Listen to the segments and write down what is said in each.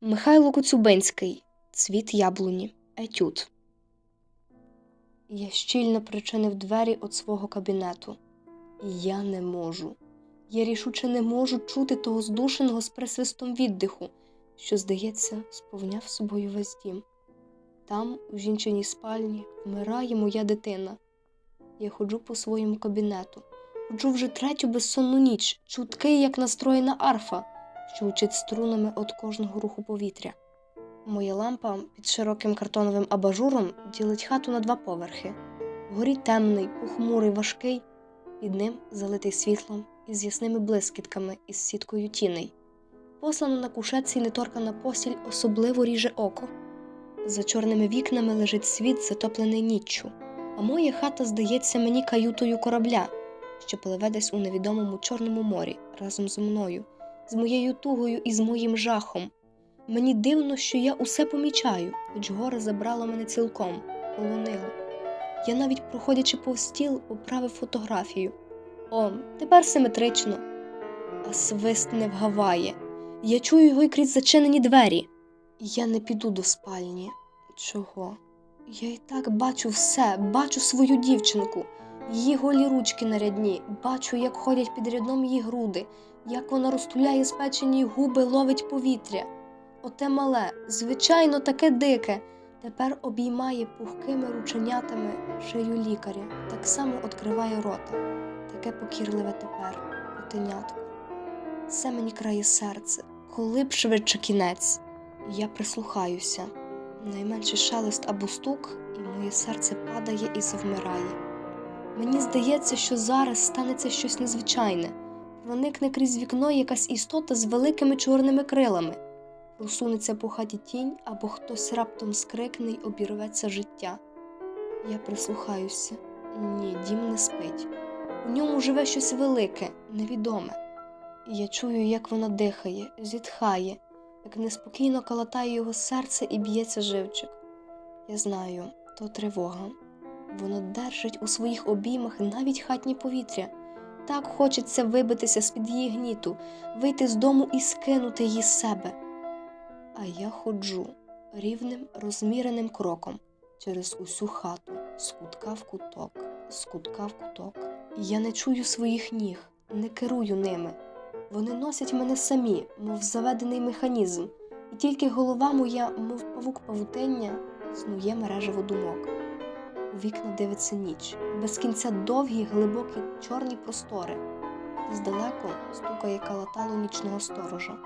Михайло Коцюбинський Цвіт яблуні. Етюд. Я щільно причинив двері від свого кабінету. Я не можу. Я рішуче не можу чути того здушеного з присвистом віддиху, що, здається, сповняв собою весь дім. Там, у жінчиній спальні, вмирає моя дитина. Я ходжу по своєму кабінету, ходжу вже третю безсонну ніч, чуткий, як настроєна арфа, що учить струнами від кожного руху повітря. Моя лампа під широким картоновим абажуром ділить хату на два поверхи. Вгорі темний, похмурий, важкий, під ним залитий світлом із ясними блискітками із сіткою тіней. Послана на кушетці неторкана постіль особливо ріже око. За чорними вікнами лежить світ, затоплений ніччю, а моя хата здається мені каютою корабля, що пливе десь у невідомому Чорному морі разом зі мною, з моєю тугою і з моїм жахом. Мені дивно, що я усе помічаю, хоч горе забрало мене цілком, полонило. Я навіть, проходячи повз стіл, поправив фотографію. О, тепер симетрично. А свист не вгаває. Я чую його й крізь зачинені двері. Я не піду до спальні. Чого? Я і так бачу все, бачу свою дівчинку, її голі ручки нарядні, бачу, як ходять під рядом її груди, як вона розтуляє спечені губи, ловить повітря. Оте мале, звичайно, таке дике, тепер обіймає пухкими рученятами шию лікаря, так само відкриває рота, таке покірливе тепер, котенятко. Все мені крає серце, коли б швидше кінець. Я прислухаюся. Найменший шелест або стук, і моє серце падає і завмирає. Мені здається, що зараз станеться щось незвичайне, проникне крізь вікно якась істота з великими чорними крилами просунеться по хаті тінь, або хтось раптом скрикне й обірветься життя. Я прислухаюся. Ні, дім не спить. У ньому живе щось велике, невідоме. Я чую, як вона дихає, зітхає, як неспокійно калатає його серце і б'ється живчик. Я знаю, то тривога. Воно держить у своїх обіймах навіть хатнє повітря. Так хочеться вибитися з-під її гніту, вийти з дому і скинути її з себе. А я ходжу рівним, розміреним кроком через усю хату, з кутка в куток, з кутка в куток. Я не чую своїх ніг, не керую ними. Вони носять мене самі, мов заведений механізм, і тільки голова моя, мов павук павутиння, снує мережево думок. У вікна дивиться ніч, без кінця довгі, глибокі чорні простори. Здалеку стукає калатало нічного сторожа.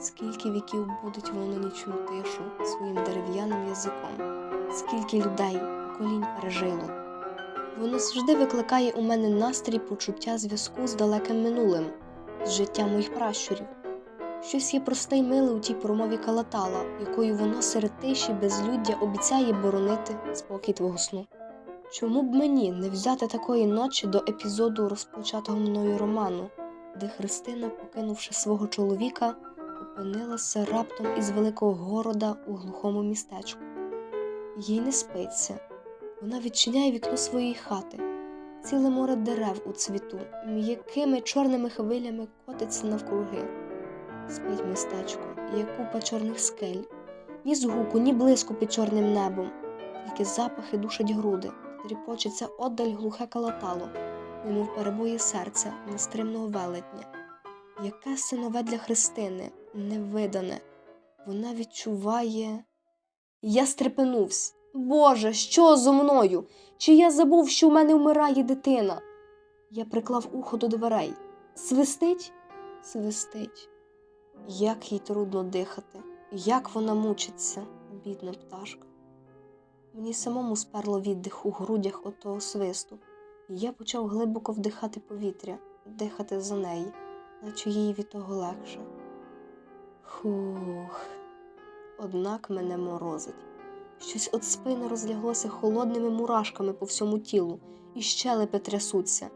Скільки віків будуть воно нічну тишу своїм дерев'яним язиком, скільки людей, поколінь пережило. Воно завжди викликає у мене настрій почуття зв'язку з далеким минулим, з життям моїх пращурів. Щось є просте й миле у тій промові калатала, якою воно серед тиші безлюддя обіцяє боронити спокій твого сну. Чому б мені не взяти такої ночі до епізоду розпочатого мною роману, де Христина, покинувши свого чоловіка, опинилася раптом із великого города у глухому містечку. Їй не спиться. Вона відчиняє вікно своєї хати, ціле море дерев у цвіту, м'якими чорними хвилями котиться навкруги. Спить містечко, є купа чорних скель, ні звуку, ні блиску під чорним небом, тільки запахи душать груди, тріпочеться отдаль глухе калатало, немов перебої серця нестримного велетня. Яке синове для Христини, невидане, вона відчуває. Я стрепенувся. Боже, що зо мною? Чи я забув, що в мене вмирає дитина? Я приклав ухо до дверей. Свистить? Свистить. Як їй трудно дихати, як вона мучиться, бідна пташка. Мені самому сперло віддих у грудях от того свисту, і я почав глибоко вдихати повітря, дихати за неї, наче їй від того легше. Хух, однак мене морозить. Щось от спини розляглося холодними мурашками по всьому тілу, і щелепи трясуться.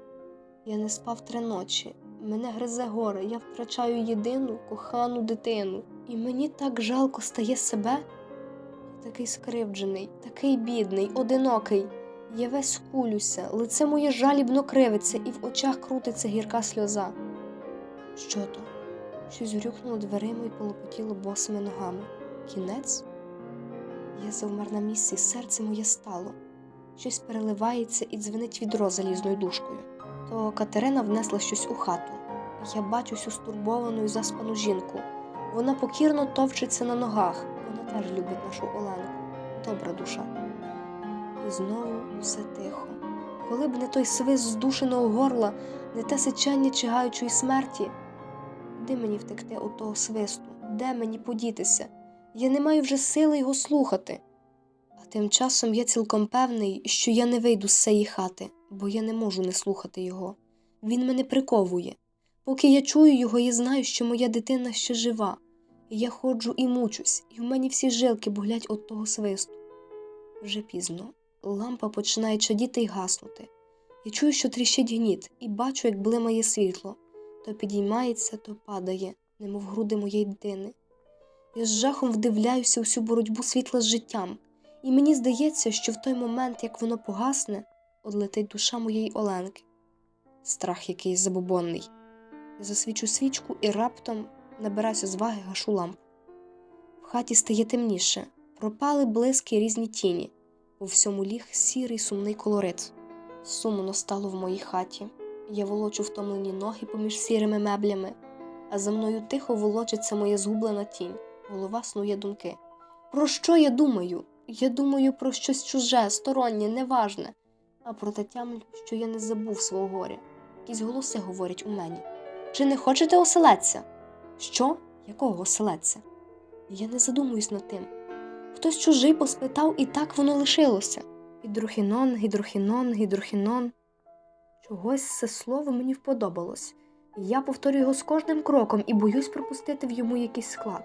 Я не спав три ночі. Мене гризе горе, я втрачаю єдину кохану дитину. І мені так жалко стає себе. Такий скривджений, такий бідний, одинокий. Я весь кулюся, лице моє жалібно кривиться, і в очах крутиться гірка сльоза. Що то? Щось грюкнуло дверима і полопотіло босими ногами. Кінець? Я завмер на місці, серце моє стало. Щось переливається і дзвенить відро залізною дужкою. То Катерина внесла щось у хату. Я бачу всю стурбовану і заспану жінку. Вона покірно товчеться на ногах. Вона теж любить нашу Оленку. Добра душа. І знову все тихо. Коли б не той свист здушеного горла, не те сичання чигаючої смерті. Де мені втекти от того свисту? Де мені подітися? Я не маю вже сили його слухати. А тим часом я цілком певний, що я не вийду з цієї хати, бо я не можу не слухати його. Він мене приковує. Поки я чую його, я знаю, що моя дитина ще жива. І я ходжу і мучусь, і в мені всі жилки буглять от того свисту. Вже пізно. Лампа починає чадіти й гаснути. Я чую, що тріщить гніт, і бачу, як блимає світло. То підіймається, то падає, немов груди моєї дитини. Я з жахом вдивляюся у всю боротьбу світла з життям, і мені здається, що в той момент, як воно погасне, одлетить душа моєї Оленки. Страх якийсь забобонний. Я засвічу свічку і раптом набираюся зваги гашу лампу. В хаті стає темніше, пропали блиски різні тіні, у всьому ліг сірий сумний колорит. Сумно стало в моїй хаті. Я волочу втомлені ноги поміж сірими меблями, а за мною тихо волочиться моя згублена тінь, голова снує думки. Про що я думаю? Я думаю про щось чуже, стороннє, неважне, а проте тямлю, що я не забув свого горя. Якісь голоси говорять у мені. Чи не хочете оселедця? Що? Якого оселедця? Я не задумуюсь над тим. Хтось чужий поспитав, і так воно лишилося. Гідрохінон, гідрохінон, гідрохінон. Чогось це слово мені вподобалось. Я повторюю його з кожним кроком і боюсь пропустити в йому якийсь склад.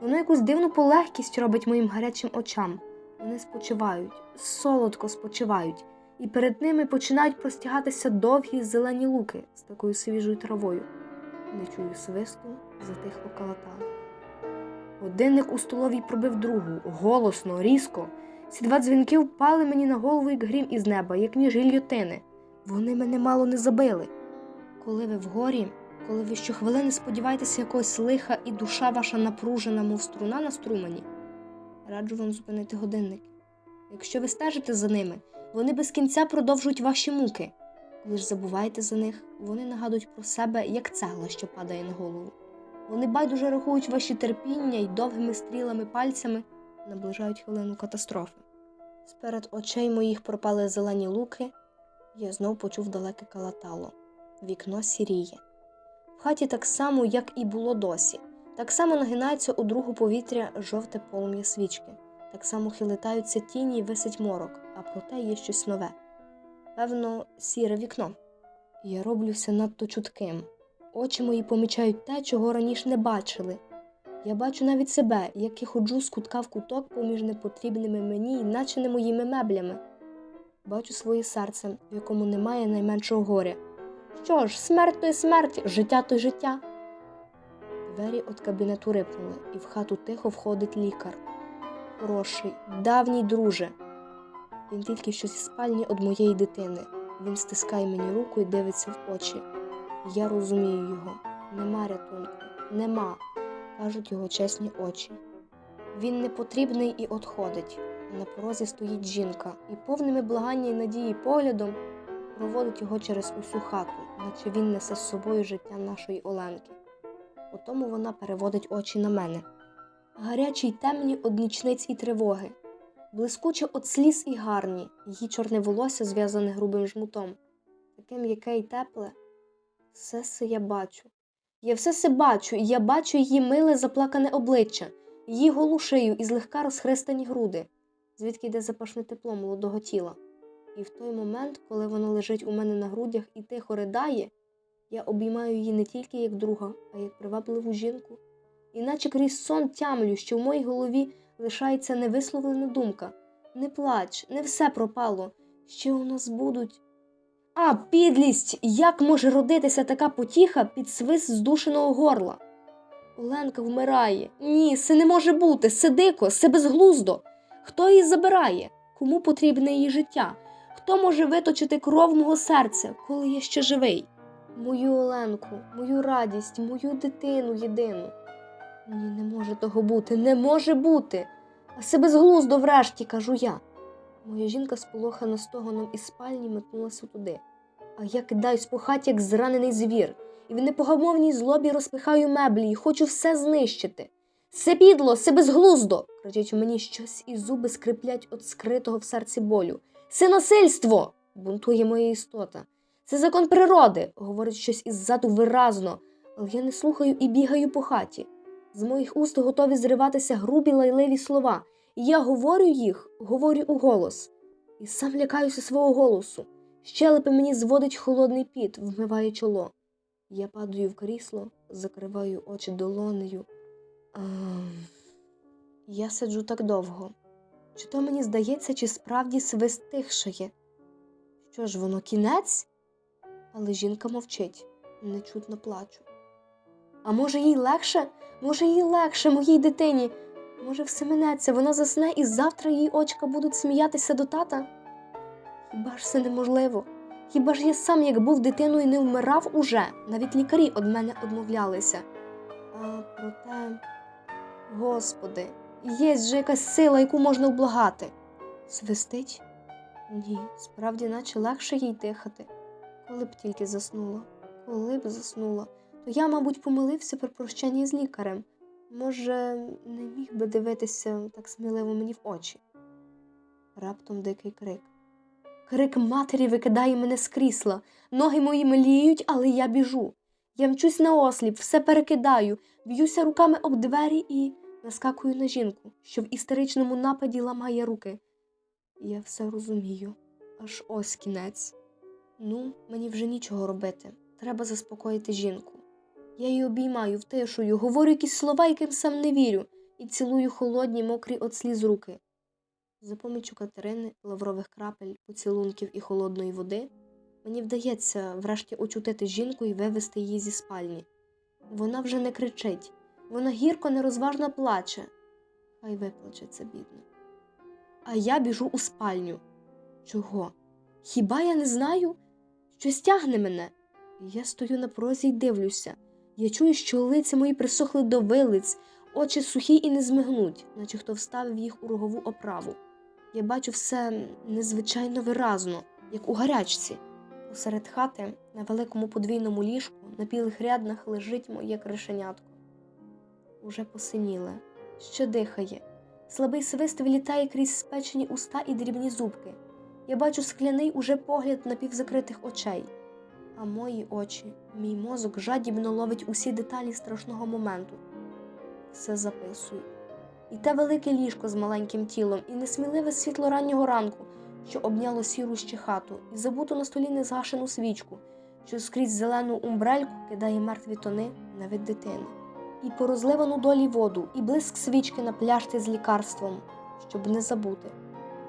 Воно якусь дивну полегкість робить моїм гарячим очам. Вони спочивають, солодко спочивають, і перед ними починають простягатися довгі зелені луки з такою свіжою травою. Не чую свисту, затихло калатало. Годинник у столовій пробив другу, голосно, різко. Ці два дзвінки впали мені на голову, як грім із неба, як ніж гільйотини. Вони мене мало не забили. Коли ви вгорі, коли ви щохвилини сподіваєтеся якогось лиха і душа ваша напружена, мов струна на струмені, раджу вам зупинити годинник. Якщо ви стежите за ними, вони без кінця продовжують ваші муки. Коли ж забуваєте за них, вони нагадують про себе, як цегла, що падає на голову. Вони байдуже рахують ваші терпіння і довгими стрілами пальцями наближають хвилину катастрофи. Сперед очей моїх пропали зелені луки, я знов почув далеке калатало. Вікно сіріє. В хаті так само, як і було досі, так само нагинається у другу повітря жовте полум'я свічки, так само хилитаються тіні і висить морок, а проте є щось нове. Певно, сіре вікно. Я роблюся надто чутким. Очі мої помічають те, чого раніше не бачили. Я бачу навіть себе, як я ходжу з кутка в куток поміж непотрібними мені, наче не моїми меблями. Бачу своє серце, в якому немає найменшого горя. Що ж, смерть то й смерть, життя то й життя. Двері від кабінету рипнули, і в хату тихо входить лікар. Хороший, давній друже. Він тільки що зі спальні від моєї дитини. Він стискає мені руку і дивиться в очі. Я розумію його. Нема рятунку, нема, кажуть його чесні очі. Він не потрібний і одходить. На порозі стоїть жінка, і повними благання й надії поглядом проводить його через усю хату, наче він несе з собою життя нашої Оленки. Потому вона переводить очі на мене. Гарячі й темні од нічниць і тривоги, блискуче од сліз і гарні, її чорне волосся зв'язане грубим жмутом, таке м'яке й тепле. Все це я бачу. Я все це бачу, і я бачу її миле заплакане обличчя, її голу шию і злегка розхристані груди, звідки йде запашне тепло молодого тіла. І в той момент, коли вона лежить у мене на грудях і тихо ридає, я обіймаю її не тільки як друга, а як привабливу жінку. Іначе крізь сон тямлю, що в моїй голові лишається невисловлена думка не плач, не все пропало, ще у нас будуть. А, підлість! Як може родитися така потіха під свист здушеного горла? Оленка вмирає. Ні, це не може бути, це дико, це безглуздо. Хто її забирає? Кому потрібне її життя? Хто може виточити кров мого серця, коли я ще живий? мою Оленку, мою радість, мою дитину єдину. Ні, не може того бути, не може бути. А це безглуздо врешті, кажу я. Моя жінка сполохана стогоном із спальні метнулася туди. А я кидаюсь по хаті, як зранений звір, і в непогамовній злобі розпихаю меблі і хочу все знищити. Це підло, це безглуздо. кричить у мені щось, і зуби скриплять від скритого в серці болю. Це насильство. бунтує моя істота. Це закон природи, говорить щось іззаду виразно, але я не слухаю і бігаю по хаті. З моїх уст готові зриватися грубі лайливі слова, і я говорю їх, говорю у голос. І сам лякаюся свого голосу. Щелепи мені зводить холодний піт, вмиває чоло. Я падаю в крісло, закриваю очі долонею. Ам... Я сиджу так довго. Чи то мені здається, чи справді свист тихшає? Що ж воно кінець? Але жінка мовчить, нечутно плачу. А може, їй легше? Може, їй легше, моїй дитині? Може, все минеться, вона засне і завтра її очка будуть сміятися до тата? Хіба ж це неможливо? Хіба ж я сам, як був дитиною, не вмирав уже? Навіть лікарі від мене одмовлялися. А проте, Господи, є же якась сила, яку можна вблагати. Свистить? Ні, справді, наче легше їй дихати. Коли б тільки заснула, коли б заснула, я, мабуть, помилився при прощанні з лікарем. Може, не міг би дивитися так сміливо мені в очі. Раптом дикий крик. Крик матері викидає мене з крісла. Ноги мої мліють, але я біжу. Я мчусь на осліп, все перекидаю, б'юся руками об двері і наскакую на жінку, що в істеричному нападі ламає руки. Я все розумію, аж ось кінець. Ну, мені вже нічого робити. Треба заспокоїти жінку. Я її обіймаю, втишую, говорю якісь слова, яким сам не вірю, і цілую холодні, мокрі от сліз руки. За помічю Катерини, лаврових крапель, поцілунків і холодної води мені вдається врешті очутити жінку і вивести її зі спальні. Вона вже не кричить, вона гірко нерозважно плаче. Хай виплачеться, бідно. А я біжу у спальню. Чого? Хіба я не знаю? Щось тягне мене. Я стою на прозі й дивлюся. Я чую, що лиця мої присохли до вилиць, очі сухі і не змигнуть, наче хто вставив їх у рогову оправу. Я бачу все незвичайно виразно, як у гарячці. Посеред хати, на великому подвійному ліжку, на білих ряднах лежить моє кришенятко. Уже посиніле, ще дихає. Слабий свист вилітає крізь спечені уста і дрібні зубки. Я бачу скляний уже погляд напівзакритих очей. А мої очі, мій мозок жадібно ловить усі деталі страшного моменту. Все записую. І те велике ліжко з маленьким тілом, і несміливе світло раннього ранку, що обняло сіру ще хату, і забуту на столі незгашену свічку, що скрізь зелену умбрельку кидає мертві тони на вид дитини, і порозливану долі воду, і блиск свічки на пляшці з лікарством, щоб не забути,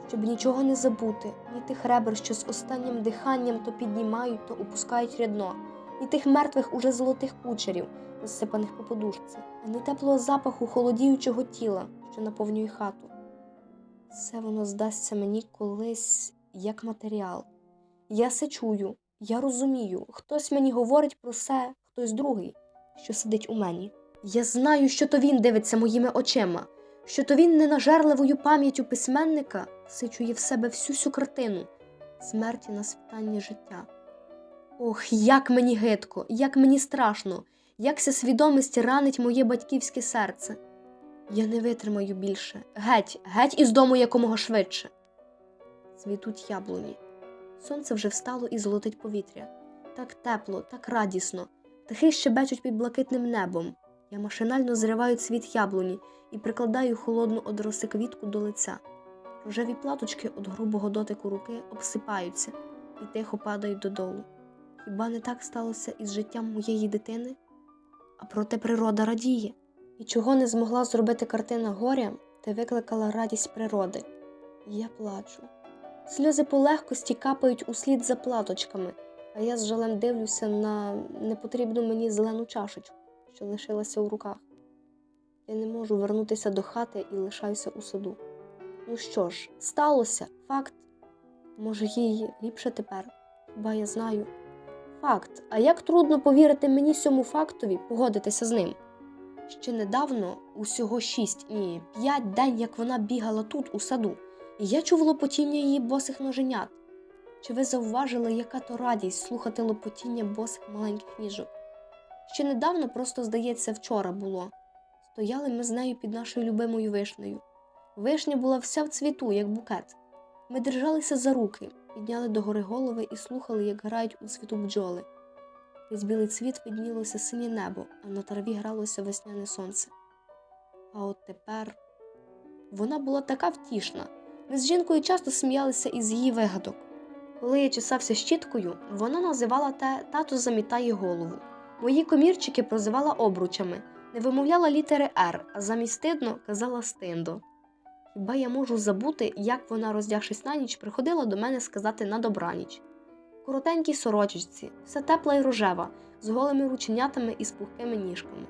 щоб нічого не забути, ні тих ребер, що з останнім диханням то піднімають, то опускають рядно, ні тих мертвих уже золотих кучерів, розсипаних по подушці, ані теплого запаху холодіючого тіла, що наповнює хату. Все воно здасться мені колись як матеріал. Я се чую, я розумію, хтось мені говорить про це, хтось другий, що сидить у мені. Я знаю, що то він дивиться моїми очима, що то він ненажерливою пам'яттю письменника всичує в себе всю цю картину смерті на світанні життя. Ох, як мені гидко, як мені страшно, як ця свідомість ранить моє батьківське серце. Я не витримаю більше. Геть, геть із дому якомога швидше. Цвітуть яблуні. Сонце вже встало і золотить повітря. Так тепло, так радісно. Птахи щебечуть під блакитним небом. Я машинально зриваю цвіт яблуні і прикладаю холодну од роси квітку до лиця. Рожеві платочки від грубого дотику руки обсипаються і тихо падають додолу. Хіба не так сталося із життям моєї дитини? А проте природа радіє. І чого не змогла зробити картина горя, та викликала радість природи. Я плачу. Сльози полегкості капають услід за платочками, а я з жалем дивлюся на непотрібну мені зелену чашечку, що лишилася у руках. Я не можу вернутися до хати і лишаюся у саду. Ну що ж, сталося, факт. Може, їй ліпше тепер, хіба я знаю. Факт. А як трудно повірити мені цьому фактові, погодитися з ним. Ще недавно, усього шість, ні, п'ять день, як вона бігала тут, у саду, і я чув лопотіння її босих ноженят. Чи ви зауважили, яка то радість слухати лопотіння босих маленьких ніжок? Ще недавно, просто здається, вчора було. Стояли ми з нею під нашою любимою вишнею. Вишня була вся в цвіту, як букет. Ми держалися за руки, підняли догори голови і слухали, як грають у цвіту бджоли. Крізь білий цвіт виднілося синє небо, а на траві гралося весняне сонце. А от тепер вона була така втішна. Ми з жінкою часто сміялися із її вигадок. Коли я чесався щіткою, вона називала те тато замітає голову. Мої комірчики прозивала обручами, не вимовляла літери Р, а замість стидно казала стиндо. Хіба я можу забути, як вона, роздягшись на ніч, приходила до мене сказати на добраніч? Коротенькій сорочечці, вся тепла й рожева, з голими рученятами і з пухкими ніжками.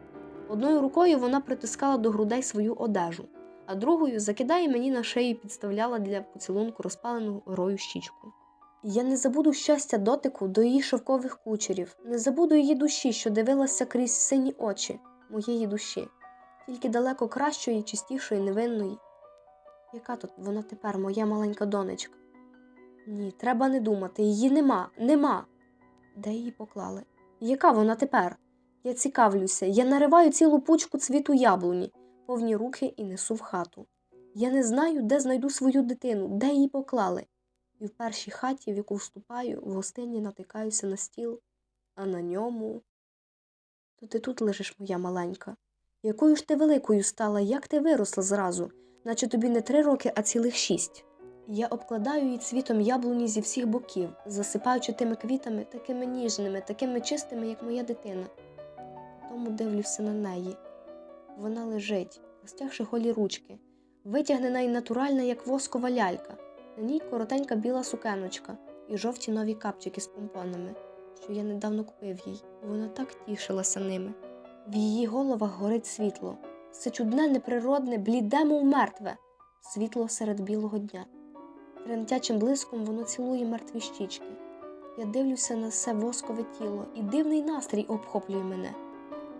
Одною рукою вона притискала до грудей свою одежу, а другою закидає мені на шию і підставляла для поцілунку розпалену горою щічку. Я не забуду щастя дотику до її шовкових кучерів, не забуду її душі, що дивилася крізь сині очі моєї душі, тільки далеко кращої, чистішої, невинної. Яка тут вона тепер, моя маленька донечка? Ні, треба не думати, її нема, нема. Де її поклали? Яка вона тепер? Я цікавлюся, я нариваю цілу пучку цвіту яблуні, повні руки і несу в хату. Я не знаю, де знайду свою дитину, де її поклали. І в першій хаті, в яку вступаю, в гостині натикаюся на стіл, а на ньому. То ти тут лежиш, моя маленька. Якою ж ти великою стала, як ти виросла зразу, наче тобі не три роки, а цілих шість. Я обкладаю її цвітом яблуні зі всіх боків, засипаючи тими квітами, такими ніжними, такими чистими, як моя дитина. Тому дивлюся на неї. Вона лежить, розтягши голі ручки, витягнена і натуральна, як воскова лялька. На ній коротенька біла сукеночка і жовті нові капчики з помпонами, що я недавно купив їй. Вона так тішилася ними. В її головах горить світло. Це чудне, неприродне, бліде, мов мертве, світло серед білого дня. Тремтячим блиском воно цілує мертві щічки. Я дивлюся на все воскове тіло, і дивний настрій обхоплює мене.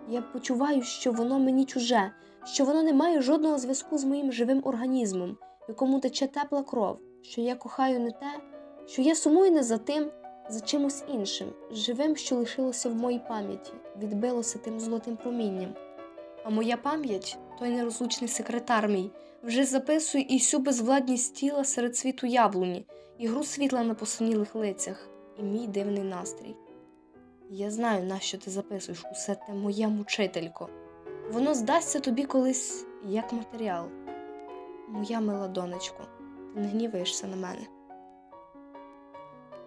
Я почуваю, що воно мені чуже, що воно не має жодного зв'язку з моїм живим організмом, якому тече тепла кров, що я кохаю не те, що я сумую не за тим, за чимось іншим, живим, що лишилося в моїй пам'яті, відбилося тим золотим промінням. А моя пам'ять, той нерозлучний секретар мій, вже записує і всю безвладність тіла серед світу яблуні, і гру світла на посонілих лицях, і мій дивний настрій. Я знаю, нащо ти записуєш усе те моя мучителько. Воно здасться тобі колись як матеріал. Моя мила донечко, ти не гніваєшся на мене.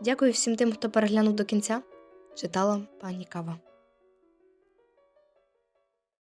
Дякую всім тим, хто переглянув до кінця. Читала пані Кава.